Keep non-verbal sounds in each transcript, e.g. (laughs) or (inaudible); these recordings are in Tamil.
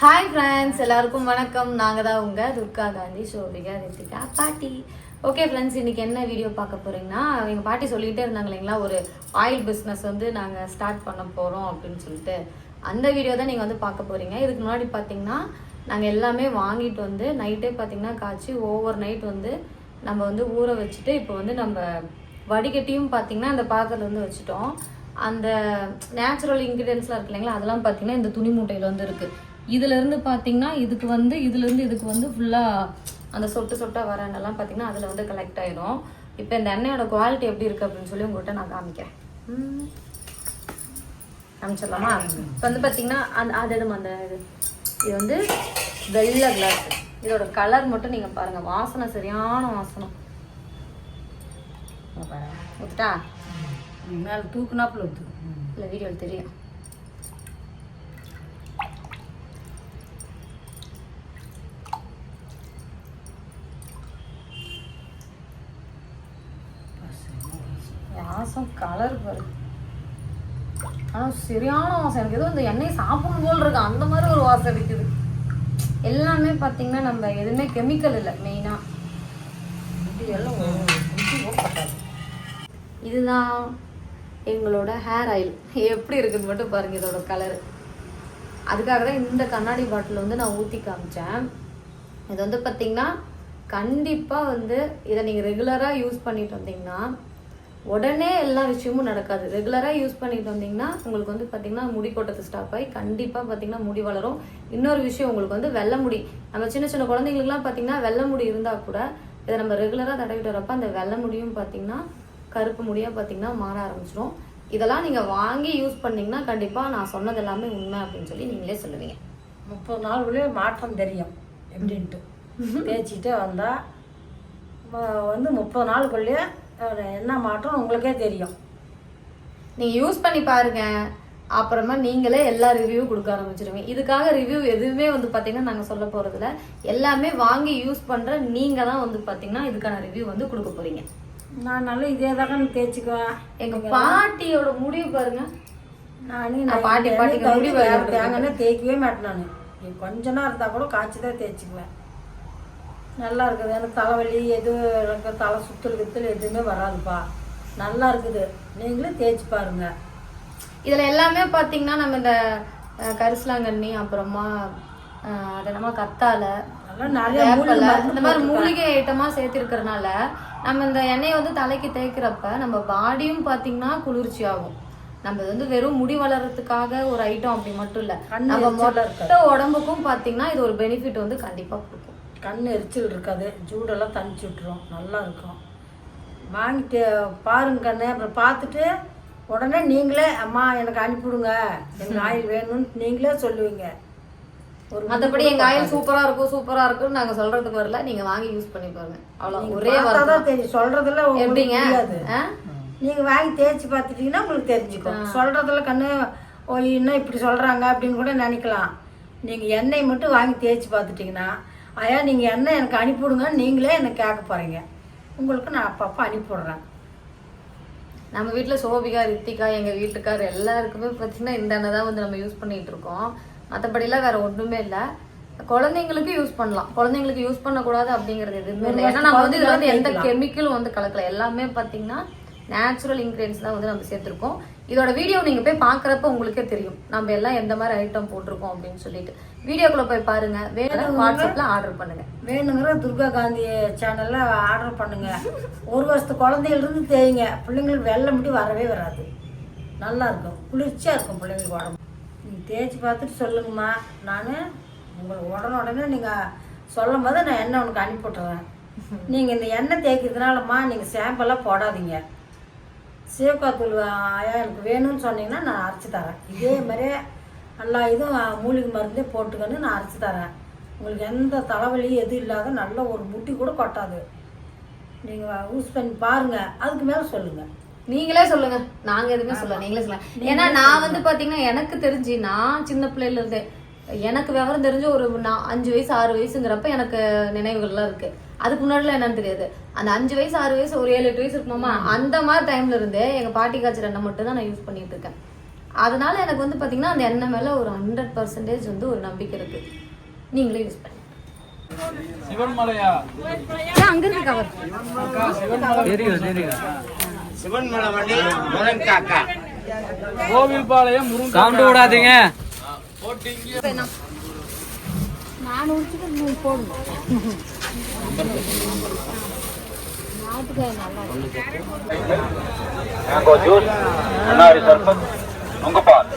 ஹாய் ஃப்ரெண்ட்ஸ் எல்லாருக்கும் வணக்கம். நாங்கள் தான் உங்கள் துர்கா காந்தி சோபிகா ரித்திகா பாட்டி. ஓகே ஃப்ரெண்ட்ஸ் இன்றைக்கி என்ன வீடியோ பார்க்க போகிறீங்கன்னா எங்கள் பாட்டி சொல்லிகிட்டே இருந்தாங்க இல்லைங்களா ஒரு ஆயில் பிஸ்னஸ் வந்து நாங்கள் ஸ்டார்ட் பண்ண போகிறோம் அப்படின்னு சொல்லிட்டு. அந்த வீடியோ தான் நீங்கள் வந்து பார்க்க போகிறீங்க இதுக்கு முன்னாடி பார்த்தீங்கன்னா நாங்கள் எல்லாமே வாங்கிட்டு வந்து நைட்டே பார்த்தீங்கன்னா காய்ச்சி ஓவர் நைட் வந்து நம்ம வந்து ஊற வச்சுட்டு இப்போ வந்து நம்ம வடிகட்டியும் பார்த்தீங்கன்னா அந்த பாத்திரத்தில் வந்து வச்சுட்டோம். அந்த நேச்சுரல் இன்க்ரீடியன்ஸ்லாம் இருக்கு இல்லைங்களா அதெல்லாம் பார்த்தீங்கன்னா இந்த துணி மூட்டையில் வந்து இருக்குது இதுலேருந்து பார்த்தீங்கன்னா இதுக்கு வந்து இதுலேருந்து இதுக்கு வந்து ஃபுல்லாக அந்த சொட்டு சொட்டாக வர எண்ணெய்லாம் பார்த்தீங்கன்னா அதில் வந்து கலெக்ட் ஆயிடும். இப்போ இந்த எண்ணெயோட குவாலிட்டி எப்படி இருக்குது அப்படின்னு சொல்லி உங்கள்கிட்ட நான் காமிக்கிறேன். காமிச்சிடலாமா? இப்போ வந்து பார்த்தீங்கன்னா அந்த அது எதுவும் அந்த இது? இது வந்து வெள்ளை கிளாஸ் இதோட கலர் மட்டும் நீங்கள் பாருங்கள் வாசனை சரியான வாசனை. ஊத்துட்டா மேலே தூக்குனாப்புல ஊற்று இல்லை வீடியோவில் தெரியும். வாசம் கலர் பாரு. ஆனால் சரியான வாசம். எனக்கு ஏதோ இந்த எண்ணெய் சாப்பிடும் போல் இருக்கு. அந்த மாதிரி ஒரு வாசம் அடிக்குது எல்லாமே பார்த்தீங்கன்னா நம்ம எதுவுமே கெமிக்கல் இல்லை மெயினாக இதுதான் எங்களோட ஹேர் ஆயில் எப்படி இருக்குன்னு மட்டும் பாருங்க இதோட கலர் அதுக்காக தான் இந்த கண்ணாடி பாட்டில் வந்து நான் ஊற்றி காமிச்சேன். இது வந்து பார்த்திங்கன்னா கண்டிப்பாக வந்து இதை நீங்கள் ரெகுலராக யூஸ் பண்ணிட்டு வந்தீங்கன்னா உடனே எல்லா விஷயமும் நடக்காது. ரெகுலராக யூஸ் பண்ணிட்டு வந்தீங்கன்னா உங்களுக்கு வந்து பார்த்தீங்கன்னா முடி கொட்டது ஸ்டாப் ஆகி கண்டிப்பாக பார்த்தீங்கன்னா முடி வளரும். இன்னொரு விஷயம் உங்களுக்கு வந்து வெள்ளை முடி. நம்ம சின்ன சின்ன குழந்தைங்களுக்குலாம் பார்த்தீங்கன்னா வெள்ளை முடி இருந்தால் கூட இதை நம்ம ரெகுலராக தடவிட்டு வரப்ப அந்த வெள்ளை முடியும் பார்த்தீங்கன்னா கருப்பு முடியாக பார்த்தீங்கன்னா மாற ஆரம்பிச்சிடும் இதெல்லாம் நீங்கள் வாங்கி யூஸ் பண்ணீங்கன்னா கண்டிப்பாக நான் சொன்னது எல்லாமே உண்மை அப்படின்னு சொல்லி நீங்களே சொல்லுவீங்க. முப்பது நாளுக்குள்ளேயே மாற்றம் தெரியும் எப்படின்ட்டு. தேய்ச்சிட்டே வந்தால் வந்து முப்பது நாளுக்குள்ளேயே என்ன மாற்றம் உங்களுக்கே தெரியும். நீங்கள் யூஸ் பண்ணி பாருங்க. அப்புறமா நீங்களே எல்லா ரிவ்யூ கொடுக்க ஆரம்பிச்சிருவீங்க. இதுக்காக ரிவ்யூ எதுவுமே வந்து பார்த்தீங்கன்னா நாங்கள் சொல்ல போகிறதில்ல எல்லாமே வாங்கி யூஸ் பண்ணுற நீங்கள் தான் வந்து பார்த்தீங்கன்னா இதுக்கான ரிவ்யூ வந்து கொடுக்க போகிறீங்க நான் நல்லா இதே தானே தேய்ச்சிக்குவேன் எங்கள் பாட்டியோட முடிவு பாருங்க. நானே பாட்டி- பாட்டிக்கு முடி வளர்றது தேங்காய் தேய்க்கவே மாட்டேன் நான். கொஞ்ச நேரம் இருந்தால் கூட காய்ச்சி தான் தேய்ச்சிக்குவேன். நல்லா இருக்குது. எனக்கு தலைவலி எதுவும் எனக்கு தலை சுத்தல் கித்தல் எதுவுமே வராதுப்பா. நல்லா இருக்குது. நீங்களும் தேய்ச்சி பாருங்க. இதில் எல்லாமே பார்த்தீங்கன்னா நம்ம இந்த கரிசலாங்கண்ணி அப்புறமா அது என்னமா கத்தாழை இந்த மாதிரி மூலிகை ஐட்டமாக சேர்த்திருக்கிறனால நம்ம இந்த எண்ணெயை வந்து தலைக்கு தேய்க்கிறப்ப நம்ம பாடியும் பார்த்தீங்கன்னா குளிர்ச்சி ஆகும். நம்ம இது வந்து வெறும் முடி வளர்றதுக்காக ஒரு ஐட்டம் அப்படி மட்டும் இல்லை. நம்ம. மொத்த உடம்புக்கும் பார்த்தீங்கன்னா இது ஒரு பெனிஃபிட் வந்து கண்டிப்பாக கொடுக்கும். கண் எரிச்சல் இருக்காது. ஜூடெல்லாம் தணிச்சு விட்டுரும். நல்லா இருக்கும். வாங்கிட்டு பாருங்க கண்ணு. அப்புறம் பார்த்துட்டு உடனே நீங்களே அம்மா எனக்கு அனுப்பிவிடுங்க எனக்கு (laughs) ஆயில் வேணும்னு நீங்களே சொல்லுவீங்க. ஒரு மற்றபடி எங்க ஆயில் சூப்பரா இருக்கும் சூப்பரா இருக்கும்னு நாங்க சொல்றதுக்கு வரல. நீங்க வாங்கி யூஸ் பண்ணி பாருங்க. அவ்வளோ ஒரே தான் தெரியும். உங்களுக்கு எப்படிங்க? புரியாது. ஆ? நீங்க வாங்கி தேய்ச்சி பார்த்துட்டீங்கன்னா உங்களுக்கு தெரிஞ்சுக்கும். சொல்றதுல கண்ணு ஓ இன்னும் இப்படி சொல்றாங்க அப்படின்னு கூட நினைக்கலாம். நீங்க எண்ணெய் மட்டும் வாங்கி தேய்ச்சி பார்த்துட்டீங்கன்னா ஐயா நீங்க எண்ணெய் எனக்கு அனுப்பிவிடுங்க நீங்களே எனக்கு கேட்க போறீங்க. உங்களுக்கு நான் அப்பப்போ அனுப்பிவிடுறேன். நம்ம வீட்ல சோபிகா ரித்திகா எங்க வீட்டுக்கார் எல்லாருக்குமே பார்த்தீங்கன்னா இந்த எண்ணெய் தான் வந்து நம்ம யூஸ் பண்ணிட்டு இருக்கோம். மற்றபடிலாம் வேற ஒண்ணுமே இல்லை. குழந்தைங்களுக்கு யூஸ் பண்ணலாம். குழந்தைங்களுக்கு யூஸ் பண்ணக்கூடாது அப்படிங்கிறது எதுவுமே இல்லை. ஏன்னா நம்ம வந்து இதுல வந்து எந்த கெமிக்கலும் வந்து கலக்கல. எல்லாமே பார்த்தீங்கன்னா நேச்சுரல் இன்கிரியன்ஸ் தான் வந்து நம்ம சேர்த்துருக்கோம். இதோட வீடியோ நீங்க போய் பார்க்குறப்ப உங்களுக்கே தெரியும். நம்ம எல்லாம் எந்த மாதிரி ஐட்டம் போட்டிருக்கோம் அப்படின்னு சொல்லிட்டு. வீடியோக்குள்ள போய் பாருங்க. வேற வாட்ஸ்அப்ல ஆர்டர் பண்ணுங்க. வேணுங்கிற துர்கா காந்தி சேனல்ல ஆர்டர் பண்ணுங்க. ஒரு வருஷத்து குழந்தையில இருந்து தேய்ங்க. பிள்ளைங்களுக்கு வெள்ளை முடி வரவே வராது. நல்லா இருக்கும். குளிர்ச்சியா இருக்கும் பிள்ளைங்களுக்கு உடம்பு. நீங்க தேய்ச்சி பார்த்துட்டு சொல்லுங்கம்மா. நான் உங்களுக்கு உடனே உடனே நீங்க சொல்லும் போது நான் எண்ணெய் உனக்கு அனுப்பிவிட்டுறேன் நீங்க இந்த எண்ணெய் தேய்க்கிறதுனாலம்மா நீங்க ஷாம்பெல்லாம் போடாதீங்க. சீவக்காத்தூள் ஆயா எனக்கு வேணும்னு சொன்னீங்கன்னா நான் அரைச்சி தரேன். இதே மாதிரியே நல்லா இதுவும் மூலிகை மருந்தே போட்டுக்கன்னு நான் அரைச்சி தரேன். உங்களுக்கு எந்த தலைவலி எதுவும் இல்லாத நல்ல ஒரு முட்டி கூட கொட்டாது. நீங்கள் யூஸ் பண்ணி பாருங்க. அதுக்கு மேலே சொல்லுங்கள் நீங்களே சொல்லுங்க. நாங்க எதுவுமே சொல்ல நீங்களே சொல்லுங்க. ஏன்னா நான் வந்து பாத்தீங்கன்னா எனக்கு தெரிஞ்சு நான் சின்ன பிள்ளையில இருந்தே எனக்கு விவரம் தெரிஞ்ச ஒரு நான் அஞ்சு வயசு ஆறு வயசுங்கிறப்ப எனக்கு நினைவுகள்லாம் இருக்கு. அதுக்கு முன்னாடிலாம் என்னன்னு தெரியாது. அந்த அஞ்சு வயசு ஆறு வயசு ஒரு ஏழு எட்டு வயசு இருக்குமாமா அந்த மாதிரி டைம்ல இருந்தே எங்க பாட்டி காய்ச்சல் எண்ணெய் மட்டும் தான் நான் யூஸ் பண்ணிட்டு இருக்கேன். அதனால எனக்கு வந்து பார்த்தீங்கன்னா அந்த எண்ணெய் மேலே ஒரு ஹண்ட்ரட் பர்சன்டேஜ் வந்து ஒரு நம்பிக்கை இருக்கு. நீங்களே யூஸ் பண்ணி சிவன்மலையா அங்க இருக்கு கவர்? அக்கா சிவன்மலை தெரியும் தெரியும் சிவன்மலை வண்டி முருங்காக்கா கோவில்பாளையம் முருங்கன் சவுண்டு விடாதீங்க. நான் உடிச்சுட்டு போடுங்க நாட்டுக்காய் நல்லா ஜூஸ் அன்னாரி சர்பத் உங்க பால்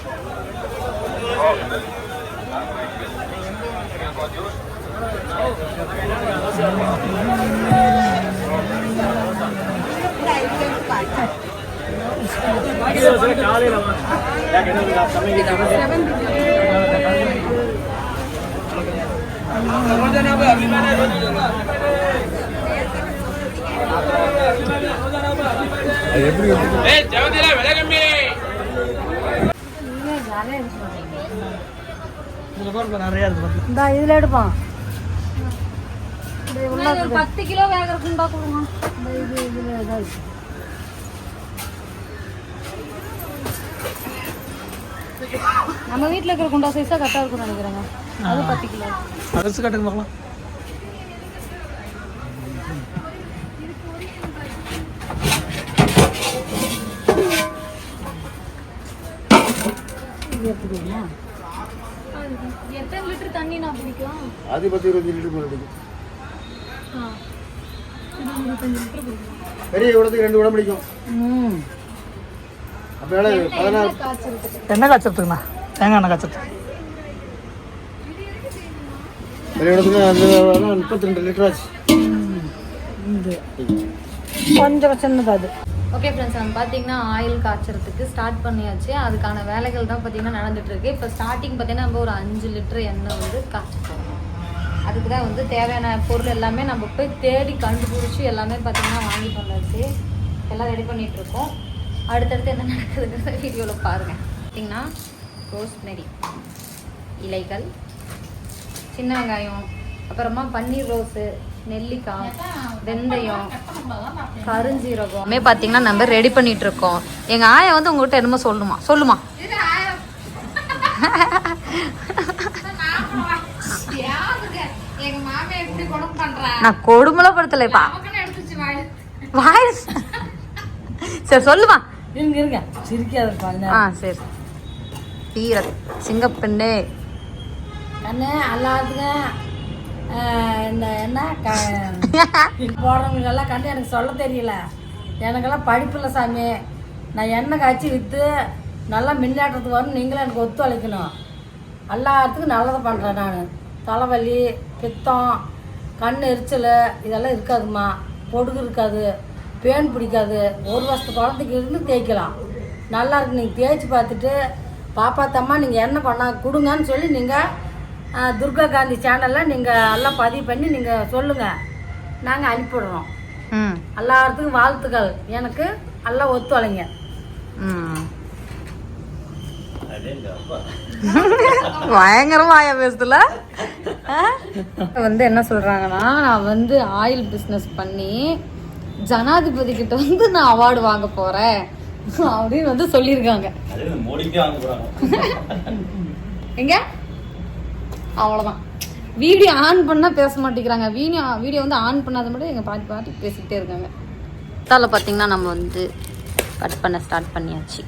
இந்த இதில் பத்து கிலோ வேகிற குண்டா கொடுங்க. இந்த இது இதில் நம்ம வீட்ல இருக்கிற குண்டா சைஸா கரெக்டா இருக்கும்னு நினைக்கிறேங்க. அது பத்து கிலோ. அரசு கட்டுங்க பார்க்கலாம். எத்தனை லிட்டர் தண்ணி நான் பிடிக்கலாம் அது பத்து இருபத்தஞ்சு லிட்டர் போல பிடிக்கும் பெரிய குடத்துக்கு ரெண்டு குடம் பிடிக்கும் ம் அப்போ எவ்வளோ பதினாறு காய்ச்சலுக்கு எண்ணெய் காய்ச்சறதுக்குண்ணா தேங்காய் எண்ணெய் காய்ச்சறது பெரிய குடத்துக்கு அந்த முப்பத்தி ரெண்டு லிட்டர் ஆச்சு கொஞ்சம் சின்னது அது ஓகே ஃப்ரெண்ட்ஸ் நம்ம பார்த்தீங்கன்னா ஆயில் காய்ச்சறதுக்கு ஸ்டார்ட் பண்ணியாச்சு. அதுக்கான வேலைகள் தான் பார்த்தீங்கன்னா நடந்துட்டு இப்போ ஸ்டார்டிங் பார்த்தீங்கன்னா நம்ம ஒரு அஞ்சு லிட்டர் எண்ணெய் வந்து காய்ச்ச அதுக்கு தான் வந்து தேவையான பொருள் எல்லாமே நம்ம போய் தேடி கண்டுபிடிச்சி எல்லாமே பார்த்தீங்கன்னா வாங்கி வந்தாச்சு. எல்லாம் ரெடி பண்ணிகிட்ருக்கோம் அடுத்தடுத்து என்ன நடக்குதுங்கிறத வீடியோவில் பாருங்கள் பார்த்தீங்கன்னா ரோஸ்மெரி இலைகள் சின்ன வெங்காயம் அப்புறமா பன்னீர் ரோஸு நெல்லிக்காய் வெந்தயம் கருஞ்சீரகம். பார்த்தீங்கன்னா நம்ம ரெடி பண்ணிட்டு இருக்கோம் எங்க ஆயா வந்து உங்ககிட்ட என்னமோ சொல்லுமா? சொல்லுமா? நான் கொடுமல படுத்தலைப்பா வாய். சரி சொல்லுமா? இருங்க இருங்க. சிரிக்காத பாருங்க ஆ சரி. தீர சிங்கப்பெண்ணே. எல்லாத்துக்கும் ஆஹ், இந்த என்ன க (laughs) போடுறவங்களுக்கெல்லாம் கண்ணு எனக்கு சொல்ல தெரியல. எனக்கெல்லாம் படிப்பில் சாமி. நான் எண்ணெய் காய்ச்சி விற்று நல்லா மின்னாட்டத்துக்கு வரணும் நீங்களும் எனக்கு ஒத்துழைக்கணும் எல்லாத்துக்கும் நல்லதை பண்ணுறேன் நான். தலைவலி பித்தம் கண் எரிச்சல் இதெல்லாம் இருக்காதும்மா. பொடுகு இருக்காது பேன் பிடிக்காது. ஒரு வருஷத்து குழந்தைக்கு இருந்து தேய்க்கலாம். நல்லா இருக்கு. நீங்கள் தேய்ச்சி பார்த்துட்டு பாப்பா தம்மா நீங்கள் என்ன பண்ணா கொடுங்கன்னு சொல்லி நீங்கள் துர்கா காந்தி சேனலில் நீங்கள் எல்லாம் பதிவு பண்ணி நீங்கள் சொல்லுங்கள் நாங்கள் அனுப்பிவிடுறோம். எல்லாத்துக்கும் வாழ்த்துக்கள். எனக்கு எல்லாம் ஒத்துழைங்க. ம். பயங்கரமாயா பேசுதுல? வந்து என்ன சொல்றாங்கன்னா நான் வந்து ஆயில் பிஸ்னஸ் பண்ணி ஜனாதிபதி கிட்ட வந்து நான் அவார்டு வாங்க போறேன். அப்படின்னு வந்து சொல்லியிருக்காங்க. எங்க? அவ்வளோதான் வீடியோ ஆன் பண்ணா பேச மாட்டேங்கிறாங்க. வீடியோ வீடியோ வந்து ஆன் பண்ணாத மட்டும் எங்க பாட்டி பாட்டி பேசிக்கிட்டே இருக்காங்க. தலை பார்த்தீங்கன்னா நம்ம வந்து கட் பண்ண ஸ்டார்ட் பண்ணியாச்சு.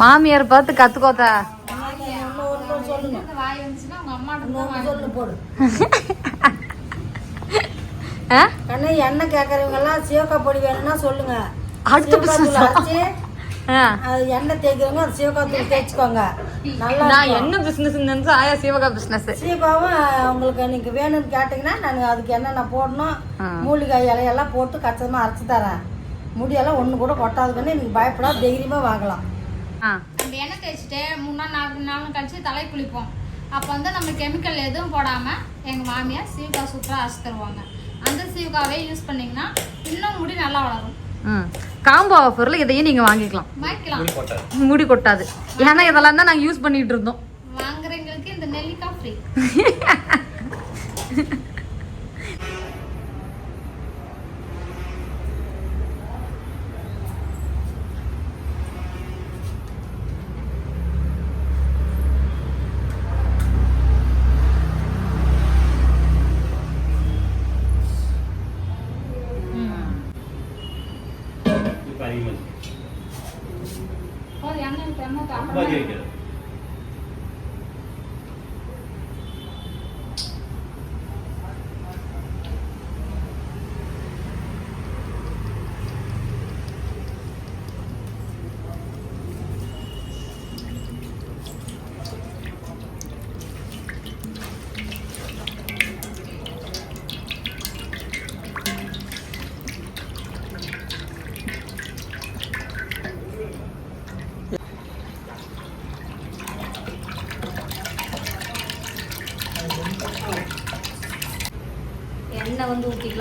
மாமியார் பார்த்து கத்துக்கோத்த சொல்லு போடு ஆ? கண்ணு எண்ணெய் கேட்குறவங்க எல்லாம் சிவக்கா பொடி வேணும்னா சொல்லுங்க. அடுத்த? அரைச்சு, ஆ. அது தேய்க்கிறவங்க தூள் தேய்ச்சிக்கோங்க. நல்லா நான். என்ன பிசினஸ் நினைச்சு ஆயா சிவகா பிசினஸ் சீக்காவும் உங்களுக்கு நீங்க வேணும்னு கேட்டிங்கன்னா நான் அதுக்கு என்னென்ன போடணும். மூலிகை இலையெல்லாம் போட்டு கச்சிதமாக அரைச்சி தரேன். முடியெல்லாம் ஒன்று கூட கொட்டாதுக்குன்னு நீங்கள் பயப்படாத தைரியமாக வாங்கலாம். அந்த எண்ணெய் தேய்ச்சிட்டு மூணு நாள் நாலு நாளும் கழிச்சு தலை குளிப்போம். அப்போ வந்து நம்ம கெமிக்கல் எதுவும் போடாமல் எங்கள் மாமியார் சீவுக்காய் சூப்பராக அரைச்சி தருவாங்க. அந்த சீவுக்காவே யூஸ் பண்ணிங்கன்னா இன்னும் முடி நல்லா வளரும். காம்போ ஆஃபர்ல இதையும் நீங்க வாங்கிக்கலாம். வாங்கிக்கலாம். முடி கொட்டாது. ஏன்னா இதெல்லாம் தான் நாங்க யூஸ் பண்ணிட்டு இருந்தோம். வாங்குறவங்களுக்கு இந்த நெல்லிக்காய் ஃப்ரீ (laughs)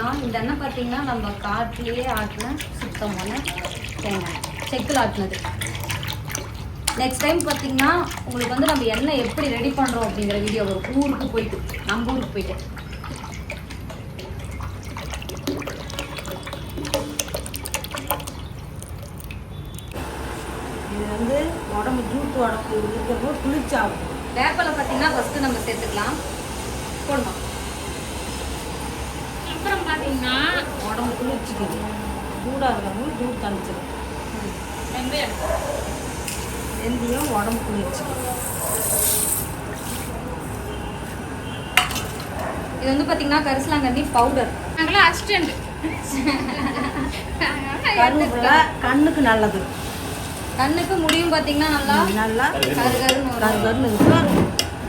வந்து ஊற்றிக்கலாம் இந்த எண்ணெய் பார்த்தீங்கன்னா நம்ம காட்டிலேயே ஆட்டின சுத்தமான தேங்காய். செக்கில் ஆட்டினது. நெக்ஸ்ட் டைம் பார்த்தீங்கன்னா உங்களுக்கு வந்து நம்ம எண்ணெய் எப்படி ரெடி பண்ணுறோம் அப்படிங்கிற வீடியோ வரும் ஊருக்கு போயிட்டு நம்ம ஊருக்கு போயிட்டு. இது வந்து உடம்பு ஜூட்டு உடம்பு இருக்கிறப்போ குளிர்ச்சாகும் வேப்பலை பார்த்தீங்கன்னா ஃபஸ்ட்டு நம்ம சேர்த்துக்கலாம். போடணும். பார்த்தீங்கன்னா உடம்பு குளிர்ச்சிக்கு சூடாக இருக்கிறவங்க ஜூட் தணிச்சிடும் வெந்தயம் வெந்தயம் உடம்பு குளிர்ச்சிக்கு இது வந்து பார்த்தீங்கன்னா கரிசலாங்கண்ணி பவுடர். நாங்களாம் அசிஸ்டண்ட் கருவேப்பிலை கண்ணுக்கு நல்லது. கண்ணுக்கு முடியும் பார்த்தீங்கன்னா நல்லா நல்லா கரு கருன்னு கரு வரும். கருன்னு இருக்கும்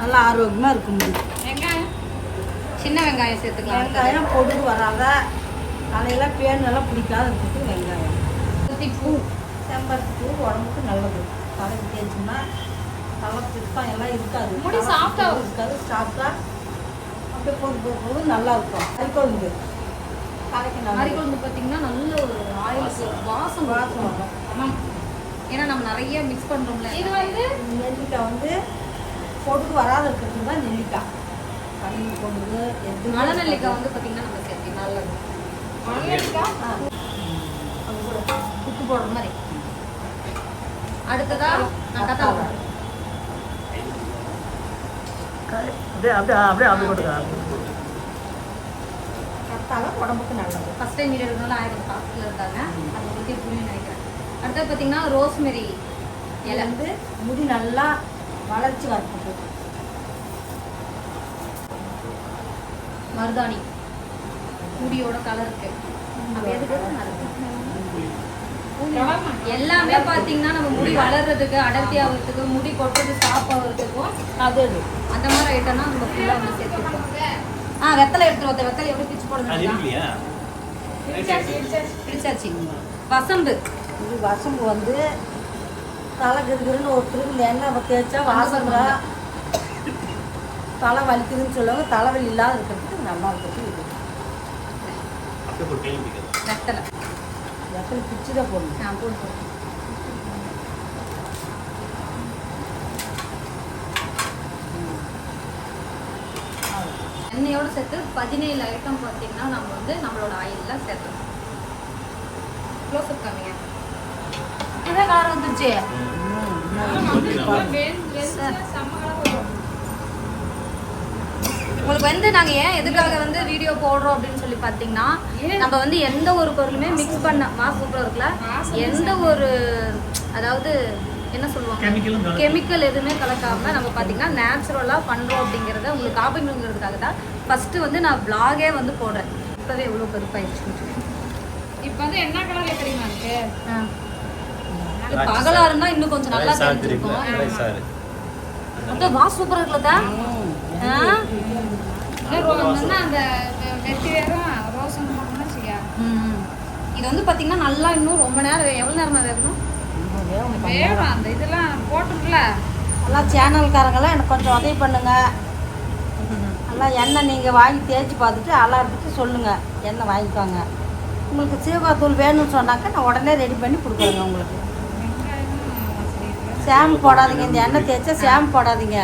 நல்லா ஆரோக்கியமாக இருக்கும் முடியும் சின்ன வெங்காயம் சேர்த்துக்கலாம். வெங்காயம் பொடுகு வராத தலையெல்லாம் பேனெல்லாம் பிடிக்காத வெங்காயம். பூ. செம்பருத்தி பூ உடம்புக்கு நல்லது. தலைக்கு தேய்ச்சோம்னா தலை பித்தம் எல்லாம் இருக்காது. முடி ஆ இருக்காது. சாப்பிட்டா அப்படியே போது போது போது நல்லா இருக்கும். அரிக்கொழுந்து தலைக்கு நல்லா அரிக்குழம்பு பார்த்தீங்கன்னா நல்ல ஒரு ஆயில் வாசம். வாசம் வரும். ஆமாம் ஏன்னா நம்ம நிறைய மிக்ஸ் பண்ணுறோம்ல இது வந்து நெல்லிக்காய் வந்து பொடுகு வராத இருக்கிறதுக்கு தான் நெல்லிக்காய். கண்ணு எது வந்து பார்த்தீங்கன்னா சேர்த்துக்கலாம் நல்லது. மல்லிகைக்காய் குத்து போடுற மாதிரி. அடுத்ததா நான் கத்தா போடுறேன். அப்படியே அப்படியே அப்படியே அப்படி போட்டுக்க கத்தால உடம்புக்கு நல்லது. ஃபஸ்ட் டைம் ஆயிரம் பாஸ்டில் இருக்காங்க அதை பற்றி புரியும் நினைக்கிறேன். அடுத்தது பார்த்தீங்கன்னா ரோஸ்மெரி இலை. வந்து முடி நல்லா வளர்ச்சி வரத்துக்கு மருதாணி. முடியோட கலருக்கு அப்ப எதுக்கு? எல்லாமே பார்த்தீங்கன்னா நம்ம முடி வளர்றதுக்கு அடர்த்தி ஆகிறதுக்கு முடி கொட்டுறது ஸ்டாப் ஆகிறதுக்கும் அது அந்த மாதிரி ஐட்டம்னா நம்ம ஃபுல்லாக வந்து சேர்த்துருக்கோம் ஆ வெத்தலை எடுத்துட்டு வந்து வெத்தலை எப்படி பிச்சு இல்லையா பிடிச்சாச்சு வசம்பு. இது வசம்பு வந்து தலை கிருகிருன்னு ஒருத்தருக்கு இந்த எண்ணெய் தேய்ச்சா வாசம். தலை வலிக்குதுன்னு சொல்லுவாங்க தலைவலி இல்லாத இருக்கிறதுக்கு நல்லா இருக்கிறதுக்கு இது. வெத்தலை எத்தனை பிச்சு தான் போடணும். ஆ போட்டு. எண்ணெயோட சேர்த்து பதினேழு ஐட்டம் பார்த்தீங்கன்னா நம்ம வந்து நம்மளோட ஆயிலில் சேர்த்தோம் க்ளோஸ் அப் காமிங்க. இதான் காரம் வந்துருச்சு உங்களுக்கு வந்து நாங்க ஏன் எதுக்காக வந்து வீடியோ போடுறோம் அப்படின்னு சொல்லி பார்த்தீங்கன்னா நம்ம வந்து எந்த ஒரு பொருளுமே மிக்ஸ் பண்ண மாசு சூப்பராக இருக்குல்ல? எந்த ஒரு அதாவது என்ன சொல்லுவாங்க. கெமிக்கல் எதுவுமே கலக்காம நம்ம பார்த்தீங்கன்னா நேச்சுரலாக பண்ணுறோம் அப்படிங்கிறத உங்களுக்கு காப்பிங்கிறதுக்காக தான் ஃபஸ்ட்டு வந்து நான் vlog-ஏ வந்து போடுறேன். இப்போவே எவ்வளோ கருப்பாயிடுச்சு இப்போ வந்து என்ன கலர்ல தெரியுமா இருக்கு பகலா இருந்தா இன்னும் கொஞ்சம் நல்லா தெரிஞ்சிருக்கும். சார் அப்படியே வா சூப்பரா அந்த வெ- வெட்டி வேறும் ரோசன் போடணும்னு வச்சுக்க ம். இது வந்து பாத்தீங்கன்னா நல்லா இன்னும் ரொம்ப நேரம் எவ்வளவு நேரமா வேகணும்? வேணும் அந்த இதெல்லாம் போட்டுருக்குல எல்லாம் சேனல்காரங்கெல்லாம் எனக்கு கொஞ்சம் உதவி பண்ணுங்க. நல்லா எண்ணெய் நீங்கள் வாங்கி தேய்ச்சி பார்த்துட்டு அலாரத்துக்கு சொல்லுங்கள் எண்ணெய் வாங்கிக்கோங்க. உங்களுக்கு சீவகாத்தூள் வேணும்னு சொன்னாக்கா நான் உடனே ரெடி பண்ணி கொடுக்குறேங்க உங்களுக்கு. சேம் போடாதீங்க. இந்த எண்ணெய் தேய்ச்சா சேம் போடாதீங்க.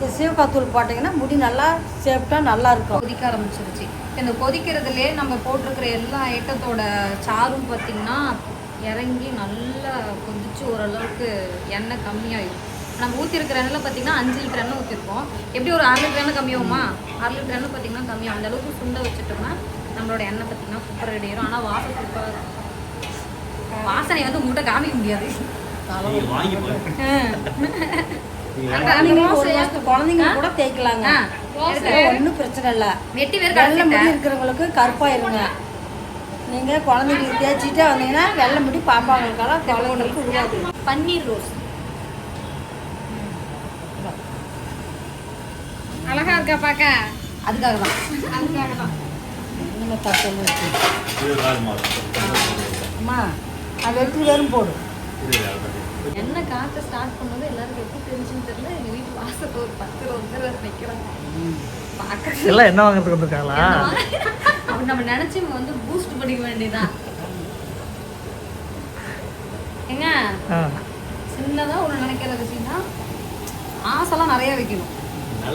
இந்த சீவகாத்தூள் போட்டிங்கன்னா முடி நல்லா சேஃப்டாக நல்லா இருக்கும். கொதிக்க ஆரம்பிச்சிருச்சு. இந்த கொதிக்கிறதுலே நம்ம போட்டிருக்கிற எல்லா ஐட்டத்தோட சாரும் பார்த்தீங்கன்னா இறங்கி நல்லா கொதிச்சு ஓரளவுக்கு எண்ணெய் கம்மியாயிடும் நம்ம ஊற்றிருக்கிற எண்ணெயில் பார்த்தீங்கன்னா அஞ்சு லிட்டர் எண்ணெய் ஊற்றிருக்கோம் எப்படி ஒரு அரை லிட்டர் எண்ணெய் கம்மியாகுமா? அரை லிட்டர் எண்ணெய் பார்த்தீங்கன்னா கம்மியாகும். அந்த அளவுக்கு சுண்ட வச்சுட்டோம்னா நம்மளோட எண்ணெய் பார்த்தீங்கன்னா சூப்பர் ரெடி ஆயிரும். ஆனால் வாசம் சூப்பராக வாசனை வந்து உங்கள்கிட்ட காமிக்க முடியாது. குழந்தைங்க கூட தேய்க்கலாங்க. ஒன்றும் பிரச்சனை இல்லை. வெட்டி வெள்ளை முடி இருக்கிறவங்களுக்கு கருப்பாயிருங்க. நீங்க குழந்தைங்களுக்கு தேய்ச்சிட்டு வந்தீங்கன்னா வெள்ளை முடி பாப்பாங்களுக்கெல்லாம் குழந்தைங்களுக்கு விடாது பன்னீர் ரோஸ். அழகா இருக்கா பார்க்க அதுக்காக தான் அதுக்காக அம்மா அது எடுத்து வெறும் போடு. இது ராஜ்மாதம் என்ன காக்க ஸ்டார்ட் பண்ணது எல்லாருக்கும் எப்படி தெரிஞ்சுன்னு தெரியல. எங்க வீட்டு வாசத்துல ஒரு பத்து ரூபா வந்து நிக்கிறாங்க. பார்க்க எல்லாம் என்ன வாங்குறதுக்கு வந்திருக்காங்களா? அப்படி நம்ம நினைச்சு வந்து பூஸ்ட் பண்ணிக்க வேண்டியதுதான். ஏங்க சின்னதா ஒண்ணு நினைக்கிற விஷயம்னா ஆசைலாம் நிறைய வைக்கணும்.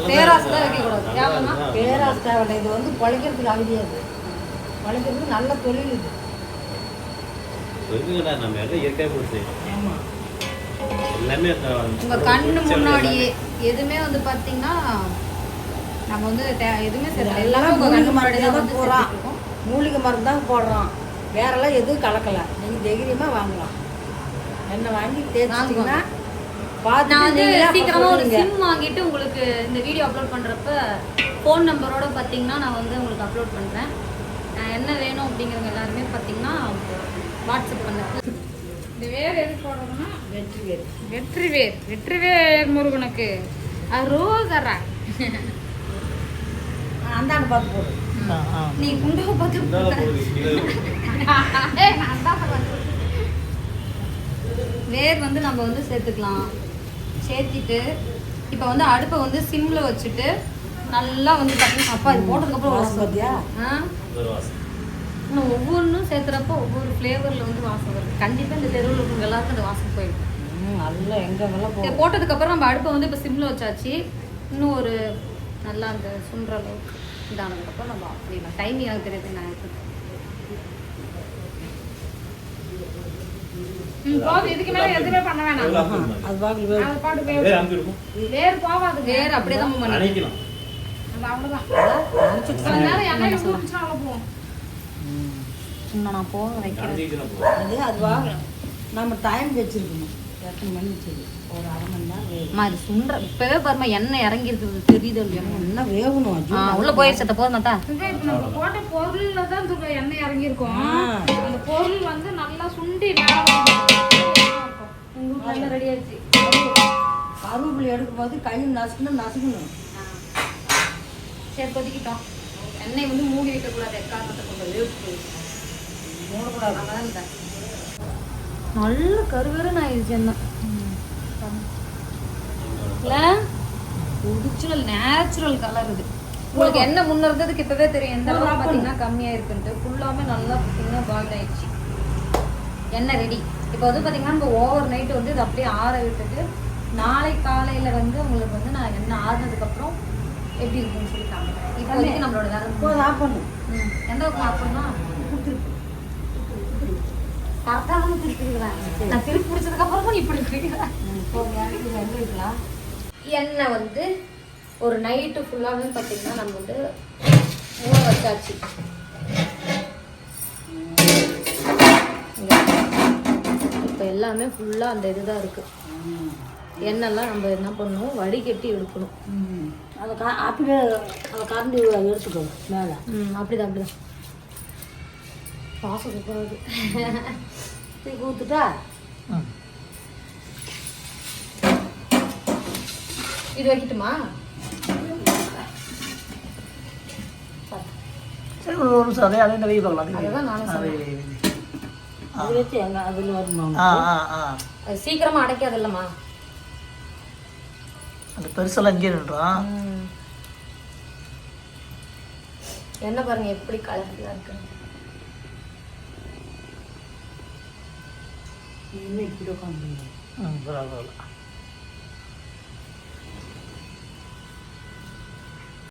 பேராசை தான்? வைக்கக்கூடாது. இருந்தா பேராசை தேவையில்லை. இது வந்து பழைக்கிறதுக்கு அவதியாது பழைக்கிறதுக்கு நல்ல தொழில் இது. சொல்லுங்கடா, நம்ம எல்லாம் இயற்கையா போட்டு செய்யணும். எல்லாமே உங்க கண்ணு முன்னாடியே எதுவுமே வந்து பாத்தீங்கன்னா நம்ம வந்து தே- எதுவுமே சரி எல்லாமே எல்லாம் உங்க மூலிகை கண்ணு முன்னாடி மருந்து தான் வந்து இருக்கோம். மூலிகை மருந்து தான் போடுறோம். வேறெல்லாம் எதுவும் கலக்கல. நீங்க தைரியமா வாங்கலாம். என்ன வாங்கி தேய்ச்சிங்கன்னா நான் வந்து நீங்களே அப்புறம் சீக்கிரமா ஒரு சொல்லுங்க. சிம் வாங்கிட்டு உங்களுக்கு இந்த வீடியோ அப்லோட் பண்றப்ப ஃபோன் நம்பரோட பாத்தீங்கன்னா நான் வந்து உங்களுக்கு அப்லோட் பண்றேன். அஹ் என்ன வேணும் அப்படிங்கிறவங்க எல்லாருமே பாத்தீங்கன்னா வாட்ஸ்அப் பண்ணுங்க இந்த வேர் எது போடுறதுன்னா வெற்றி வேறு வெற்றிவேர் வெற்றிவேர் முருகனுக்கு. அரோகரா அந்தாண்டு பார்த்து போடு. நீ குண்டாவை பார்த்து. வேர் வந்து நம்ம வந்து சேர்த்துக்கலாம். சேர்த்திட்டு இப்போ வந்து அடுப்பை வந்து சிம்ல வச்சுட்டு நல்லா வந்து பார்த்தீங்கன்னா அப்பா இது போட்டதுக்கப்புறம் வாசம் பார்த்தியா? ஆ? இன்னும் ஒவ்வொன்றும் சேர்த்துறப்போ ஒவ்வொரு ஃப்ளேவரில் வந்து வாசம் வருது. கண்டிப்பாக இந்த தெருவில் இருக்கிறவங்க எல்லாருக்கும் அந்த வாசம் போயிடும். நல்லா எங்க போடு போட்டதுக்கப்புறம் நம்ம அடுப்பை வந்து இப்போ சிம்ல வச்சாச்சு. இன்னும் ஒரு நல்லா அந்த சுண்டுற அளவுக்கு இதானதுக்கப்புறம் நம்ம அப்படிலாம் டைமிங் எனக்கு தெரியாது நான் வேறு பாட்டு வேற அப்படியே தான் பண்ணி அணைக்கலாம். அது இன்னும் நான் போக வைக்கிறேன். அது அது வாங்க. நம்ம டைம் வச்சிருக்கணும். எத்தனை மணி வச்சிருக்கு? ஒரு அரை மணி நேரம் வேகும். இது சுண்டுற இப்பவே பாருமா எண்ணெய் இறங்கி இருக்குது தெரியுது இல்லையா என்ன வேகணும் ஆ, உள்ள போய் செத்த போதும் மாத்தா இதுவே இப்ப நம்ம போட்ட பொருள்ல தான் துக்க எண்ணெய் இறங்கி இருக்கும் ஆ. அந்த பொருள் வந்து நல்லா சுண்டி எல்லாம் ரெடி ஆயிடுச்சு. கருவேப்பிலை எடுக்கும் போது கை நசுக்கணும். நசுக்கணும் சரி கொதிக்கிட்டோம். எண்ணெய் வந்து மூடி வைக்கக்கூடாது எக்காரணத்தை கொண்டு மூடக்கூடாது அதான் நல்ல கருகருன்னு ஆயிடுச்சு என்ன? இல்ல? ஒரிஜினல் நேச்சுரல் கலர் இது. உங்களுக்கு என்ன முன்ன இருந்ததுக்கு இப்பவே தெரியும். எந்த அளவுக்கு பாத்தீங்கன்னா கம்மியா இருக்குன்ட்டு ஃபுல்லாமே நல்லா பாத்தீங்கன்னா பாயில் ஆயிடுச்சு. எண்ணெய் ரெடி இப்போ வந்து பாத்தீங்கன்னா நம்ம ஓவர் நைட் வந்து இது அப்படியே ஆற விட்டுட்டு நாளை காலையில வந்து உங்களுக்கு வந்து நான் எண்ணெய் ஆறுனதுக்கு அப்புறம் எப்படி இருக்குன்னு சொல்லி காமிக்கிறேன் இப்போ வரைக்கும் நம்மளோட வேலை போது ஆஃப் பண்ணு. எந்த பக்கம் அப்படின்னா கரெக்டாக தான் திருப்பிருக்கிறேன் நான் திருப்பி பிடிச்சதுக்கு அப்புறமா நீ இப்படி இருக்கிறேன் எண்ணெய் வந்து ஒரு நைட்டு ஃபுல்லாகவே பார்த்தீங்கன்னா நம்ம வந்து ஊற வச்சாச்சு. இப்போ எல்லாமே ஃபுல்லாக அந்த இதுதான் இருக்கு. எண்ணெய்லாம் நம்ம என்ன பண்ணணும்? வடிகட்டி எடுக்கணும். அதை கா அப்படியே அதை கரண்டி எடுத்துக்கோ மேலே. ம் அப்படிதான் அப்படிதான். பாசம் சூப்பராக தூக்கி ஊற்றுட்டா இது வைக்கட்டுமா? சரி ஒரு நிமிஷம் அதே அதே இந்த வெய் பார்க்கலாம் அதே அதுதான் நானும் அதே வச்சு எங்க அதில் வருமா ஆ ஆ ஆ. அது சீக்கிரமா அடைக்காது இல்லம்மா அந்த பெருசெல்லாம் இங்கே நின்றான். என்ன பாருங்க எப்படி கலர்ஃபுல்லா இருக்கு இன்னும் இப்படி உட்காந்து பரவாயில்ல.